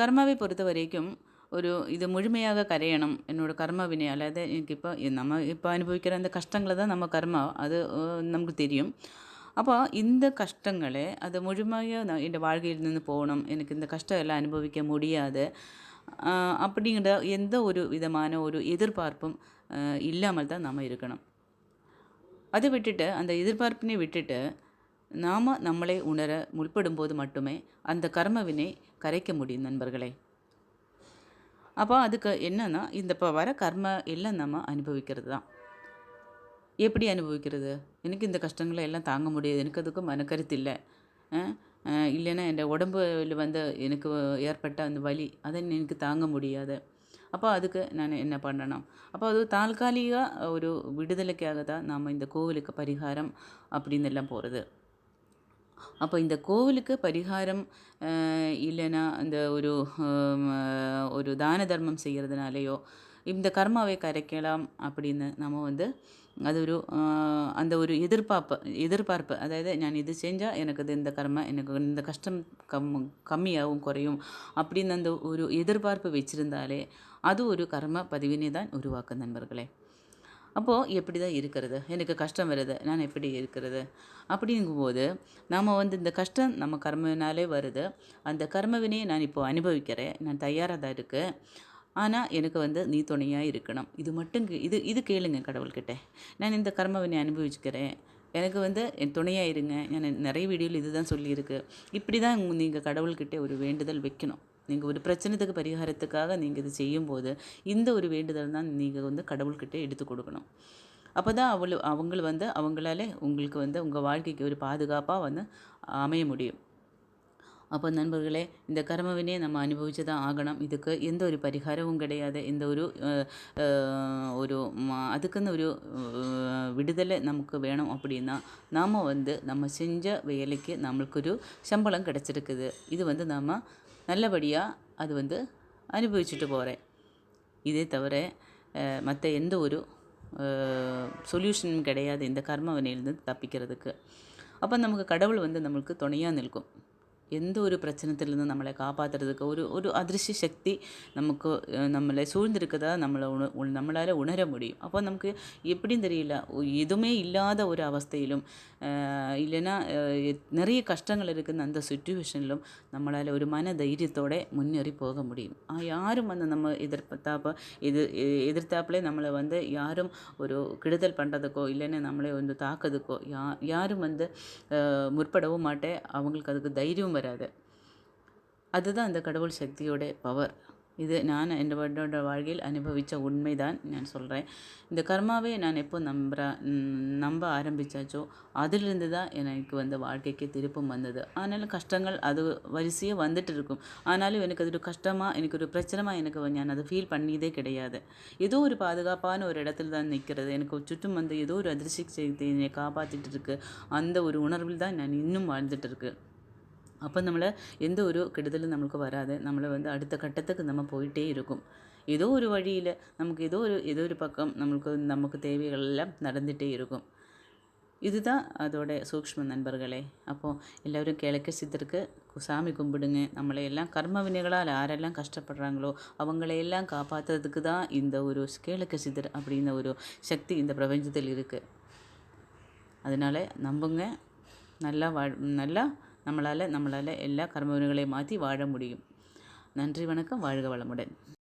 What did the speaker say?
கர்மாவை பொறுத்த வரைக்கும் ஒரு இது முழுமையாக கரையணும் என்னோட கர்ம வினை அல்லாத எனக்கு இப்போ நம்ம இப்போ அனுபவிக்கிற அந்த கஷ்டங்களை தான் நம்ம கர்மா அது அஹ், நமக்கு தெரியும் அப்போ இந்த கஷ்டங்களை அது முழுமையாக நான் என் வாழ்க்கையில் നിന്ന് போகணும் எனக்கு இந்த கஷ்டம் எல்லாம் அனுபவிக்க முடியாது ஆஹ், அப்படிங்கிற எந்த ஒரு விதமான ஒரு எதிர்பார்ப்பும் ஆஹ், இல்லாமல் தான் நாம் இருக்கணும் அதை விட்டுட்டு அந்த எதிர்பார்ப்பினை விட்டுட்டு நாம் நம்மளை உணர முற்படும்போது மட்டுமே அந்த கர்மவினை கரைக்க முடியும் நண்பர்களே. அப்போ அதுக்கு என்னென்னா இந்த இப்போ வர கர்ம எல்லாம் நம்ம அனுபவிக்கிறது தான் எப்படி அனுபவிக்கிறது? எனக்கு இந்த கஷ்டங்களை எல்லாம் தாங்க முடியாது. எனக்கு அதுக்கு மனக்கருத்து இல்லை. இல்லைன்னா என் உடம்புல வந்து எனக்கு ஏற்பட்ட அந்த வலி அதை எனக்கு தாங்க முடியாது. அப்போ அதுக்கு நான் என்ன பண்ணணும்? அப்போ அது தாற்காலிக ஒரு விடுதலைக்காக தான் நாம் இந்த கோவிலுக்கு பரிகாரம் அப்படின்னு எல்லாம் போகிறது அப்போ இந்த கோவிலுக்கு பரிகாரம் இல்லைன்னா இந்த ஒரு ஒரு தான தர்மம் செய்கிறதுனாலையோ இந்த கர்மாவை கரைக்கலாம் அப்படின்னு நம்ம வந்து அது ஒரு அந்த ஒரு எதிர்பார்ப்பு எதிர்பார்ப்பு. அதாவது நான் இது செஞ்சால் எனக்கு இது இந்த கர்ம எனக்கு இந்த கஷ்டம் கம் கம்மியாகவும் குறையும் அப்படின்னு அந்த ஒரு எதிர்பார்ப்பு வச்சுருந்தாலே அது ஒரு கர்ம பதிவினை தான் உருவாக்கும் நண்பர்களே. அப்போது எப்படி தான் இருக்கிறது? எனக்கு கஷ்டம் வருது. நான் எப்படி இருக்கிறது? அப்படிங்கும்போது நாம் வந்து இந்த கஷ்டம் நம்ம கர்மவினாலே வருது. அந்த கர்மவினையை நான் இப்போது அனுபவிக்கிறேன். நான் தயாராக தான் இருக்குது ஆனால் எனக்கு வந்து நீ துணையாக இருக்கணும். இது மட்டும் இது இது கேளுங்க கடவுள்கிட்ட. நான் இந்த கர்மவினை அனுபவிச்சுக்கிறேன். எனக்கு வந்து என் துணையாக இருங்க. நான் நிறைய வீடியோவில் இதுதான் சொல்லியிருக்கு. இப்படி தான் நீங்கள் கடவுள்கிட்ட ஒரு வேண்டுதல் வைக்கணும். நீங்கள் ஒரு பிரச்சனைத்துக்கு பரிகாரத்துக்காக நீங்கள் இது செய்யும்போது இந்த ஒரு வேண்டுதல் தான் நீங்கள் வந்து கடவுள்கிட்ட எடுத்து கொடுக்கணும். அப்போ தான் அவள் அவங்கள வந்து அவங்களால உங்களுக்கு வந்து உங்கள் வாழ்க்கைக்கு ஒரு பாதுகாப்பாக வந்து அமைய முடியும். அப்போ நண்பர்களே இந்த கர்மவினையை நம்ம அனுபவிச்சு தான் ஆகணும். இதுக்கு எந்த ஒரு பரிகாரமும் கிடையாது. எந்த ஒரு ஒரு அதுக்குன்னு ஒரு விடுதலை நமக்கு வேணும் அப்படின்னா நாம் வந்து நம்ம செஞ்ச வேலைக்கு நம்மளுக்கொரு சம்பளம் கிடச்சிருக்குது. இது வந்து நாம் நல்லபடியாக அது வந்து அனுபவிச்சுட்டு போகிறேன் இதே தவிர மற்ற எந்த ஒரு சொல்யூஷனும் கிடையாது. இந்த கர்மவினையிலேருந்து தப்பிக்கிறதுக்கு. அப்போ நமக்கு கடவுள் வந்து நம்மளுக்கு துணையாக நிற்கும். எந்த ஒரு பிரச்சனத்திலிருந்து நம்மளை காப்பாற்றுறதுக்கு ஒரு ஒரு அதிர்ஷ்ட சக்தி நமக்கு அஹ், நம்மளை சூழ்ந்திருக்கதா நம்மளை உண உண- நம்மளால் உணர முடியும் அப்போ நமக்கு எப்படின்னு தெரியல ஒ- எதுவுமே இல்லாத ஒரு அவஸ்தையிலும் அஹ், இல்லைன்னா அஹ், எத்- நிறைய கஷ்டங்கள் இருக்குன்னு அந்த சுச்சுவேஷனிலும் நம்மளால் ஒரு மன தைரியத்தோட முன்னேறி போக முடியும் ஆ, யாரும் வந்து நம்ம எதிர்பார்த்தாப்ப இது எ- எதிர்த்தாப்புல நம்மளை வந்து யாரும் ஒரு கெடுதல் பண்ணுறதுக்கோ இல்லைன்னா நம்மளை வந்து தாக்குறதுக்கோ யா யாரும் வந்து அஹ், முற்படவும் மாட்டேன் அவங்களுக்கு அதுக்கு தைரியம் வராது. அதுதான் அந்த கடவுள் சக்தியோட பவர் இது நான் என்னோட வாழ்க்கையில் அனுபவித்த உண்மைதான் நான் சொல்கிறேன் இந்த கர்மாவை நான் எப்போ நம்புற நம்ப ஆரம்பித்தாச்சோ அதிலிருந்து தான் எனக்கு வந்து வாழ்க்கைக்கு திருப்பம் வந்தது. ஆனாலும் கஷ்டங்கள் அது வரிசையாக வந்துட்டு இருக்கும். ஆனாலும் எனக்கு அது ஒரு கஷ்டமாக எனக்கு ஒரு பிரச்சனமாக எனக்கு நான் அதை ஃபீல் பண்ணியதே கிடையாது. ஏதோ ஒரு பாதுகாப்பான ஒரு இடத்துல தான் நிற்கிறது எனக்கு சுற்றும் வந்து ஏதோ ஒரு அதிர்ச்சி செய்தி என்னை காப்பாற்றிட்டு இருக்கு. அந்த ஒரு உணர்வில் தான் நான் இன்னும் வாழ்ந்துட்டு இருக்கு. அப்போ நம்மளை எந்த ஒரு கெடுதலும் நம்மளுக்கு வராது. நம்மளை வந்து அடுத்த கட்டத்துக்கு நம்ம போயிட்டே இருக்கும். ஏதோ ஒரு வழியில் நமக்கு ஏதோ ஒரு ஏதோ ஒரு பக்கம் நம்மளுக்கு நமக்கு தேவைகள் எல்லாம் நடந்துகிட்டே இருக்கும். இதுதான் அதோட சூக்ம நண்பர்களே. அப்போது எல்லோரும் கிழக்கு சித்தருக்கு சாமி கும்பிடுங்க. நம்மளை எல்லாம் கர்ம வினைகளால் யாரெல்லாம் கஷ்டப்படுறாங்களோ அவங்களையெல்லாம் காப்பாற்றுறதுக்கு தான் இந்த ஒரு கிழக்கு சித்தர் அப்படின்ற ஒரு சக்தி இந்த பிரபஞ்சத்தில் இருக்குது அதனால் நம்புங்க. நல்லா வா நல்லா நம்மளால் நம்மளால் எல்லா கர்மவினைகளையும் மாற்றி வாழ முடியும். நன்றி வணக்கம். வாழ்க வளமுடன்.